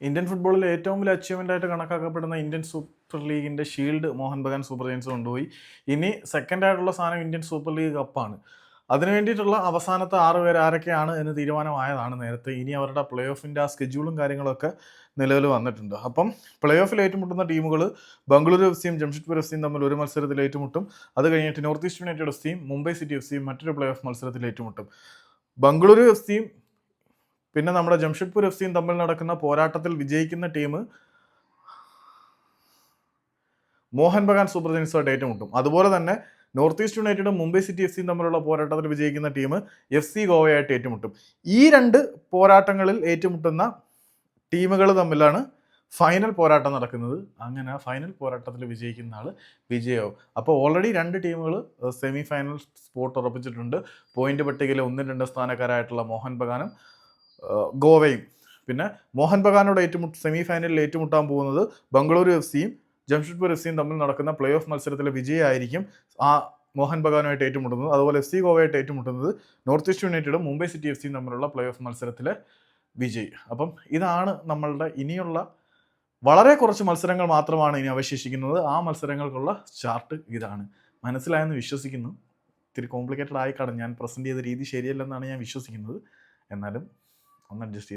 Indian ഫുട്ബോളിൽ ഏറ്റവും വലിയ അച്ചീവ്മെന്റ് ആയിട്ട് കണക്കാക്കപ്പെടുന്ന ഇന്ത്യൻ സൂപ്പർ ലീഗിന്റെ shield Mohun Bagan super giants കൊണ്ടുപോയി. ഇനി സെക്കൻഡ് ആയിട്ടുള്ള സാധനം ഇന്ത്യൻ സൂപ്പർ ലീഗ് കപ്പാണ് അതിനു വേണ്ടിയിട്ടുള്ള അവസാനത്തെ ആറ് പേർ ആരൊക്കെയാണ് എന്ന് തീരുമാനമായതാണ് നേരത്തെ. ഇനി അവരുടെ പ്ലേ ഓഫിന്റെ ആ സ്കെഡ്യൂളും കാര്യങ്ങളൊക്കെ നിലവിൽ വന്നിട്ടുണ്ട്. അപ്പം പ്ലേ ഓഫിൽ ഏറ്റുമുട്ടുന്ന ടീമുകൾ ബംഗളൂരു എഫ് സിയും ജംഷഡ്പൂർ എഫ് സിയും തമ്മിൽ ഒരു മത്സരത്തിൽ ഏറ്റുമുട്ടും. അത് കഴിഞ്ഞിട്ട് നോർത്ത് ഈസ്റ്റ് യുണൈറ്റഡ് എഫ് സിയും മുംബൈ സിറ്റി എഫ് സിയും മറ്റൊരു പ്ലേ ഓഫ് മത്സരത്തിൽ ഏറ്റുമുട്ടും. ബംഗളൂരു എഫ് സിയും പിന്നെ നമ്മുടെ ജംഷഡ്പൂർ എഫ് സിയും തമ്മിൽ നടക്കുന്ന പോരാട്ടത്തിൽ വിജയിക്കുന്ന ടീം മോഹൻ ബഗാൻ സൂപ്പർ ജയൻസുമായിട്ട് ഏറ്റുമുട്ടും. അതുപോലെ തന്നെ നോർത്ത് ഈസ്റ്റ് യുണൈറ്റഡും മുംബൈ സിറ്റി എഫ് സിയും തമ്മിലുള്ള പോരാട്ടത്തിൽ വിജയിക്കുന്ന ടീം എഫ് സി ഗോവയായിട്ട് ഏറ്റുമുട്ടും. ഈ രണ്ട് പോരാട്ടങ്ങളിൽ ഏറ്റുമുട്ടുന്ന ടീമുകൾ തമ്മിലാണ് ഫൈനൽ പോരാട്ടം നടക്കുന്നത്. അങ്ങനെ ഫൈനൽ പോരാട്ടത്തിൽ വിജയിക്കുന്ന ആൾ വിജയമാവും അപ്പോൾ ഓൾറെഡി രണ്ട് ടീമുകൾ സെമി ഫൈനൽ സ്പോട്ട് ഉറപ്പിച്ചിട്ടുണ്ട്. പോയിന്റ് പട്ടികയിലെ ഒന്നും രണ്ട് സ്ഥാനക്കാരായിട്ടുള്ള മോഹൻ ബഗാനും ഗോവയും. പിന്നെ മോഹൻ ബഗാനോട് ഏറ്റുമുട്ട് സെമി ഫൈനലിൽ ഏറ്റുമുട്ടാൻ പോകുന്നത് ബംഗളൂരു എഫ് സിയും ജംഷഡ്പൂർ എഫ് സിയും തമ്മിൽ നടക്കുന്ന പ്ലേ ഓഫ് മത്സരത്തിലെ വിജയമായിരിക്കും ആ മോഹൻ ബഗാനുമായിട്ട് ഏറ്റുമുട്ടുന്നത്. അതുപോലെ എഫ് സി ഗോവയായിട്ട് ഏറ്റുമുട്ടുന്നത് നോർത്ത് ഈസ്റ്റ് യുണൈറ്റഡും മുംബൈ സിറ്റി എഫ് സിയും തമ്മിലുള്ള പ്ലേ ഓഫ് മത്സരത്തിലെ വിജയ്. അപ്പം ഇതാണ് നമ്മളുടെ ഇനിയുള്ള വളരെ കുറച്ച് മത്സരങ്ങൾ മാത്രമാണ് ഇനി അവശേഷിക്കുന്നത്. ആ മത്സരങ്ങൾക്കുള്ള ചാർട്ട് ഇതാണ്. മനസ്സിലായെന്ന് വിശ്വസിക്കുന്നു. ഇത്തിരി കോംപ്ലിക്കേറ്റഡ് ആയി കാണും ഞാൻ പ്രസന്റ് ചെയ്ത രീതി ശരിയല്ലെന്നാണ് ഞാൻ വിശ്വസിക്കുന്നത്. എന്നാലും ഒന്ന് അഡ്ജസ്റ്റ് ചെയ്ത്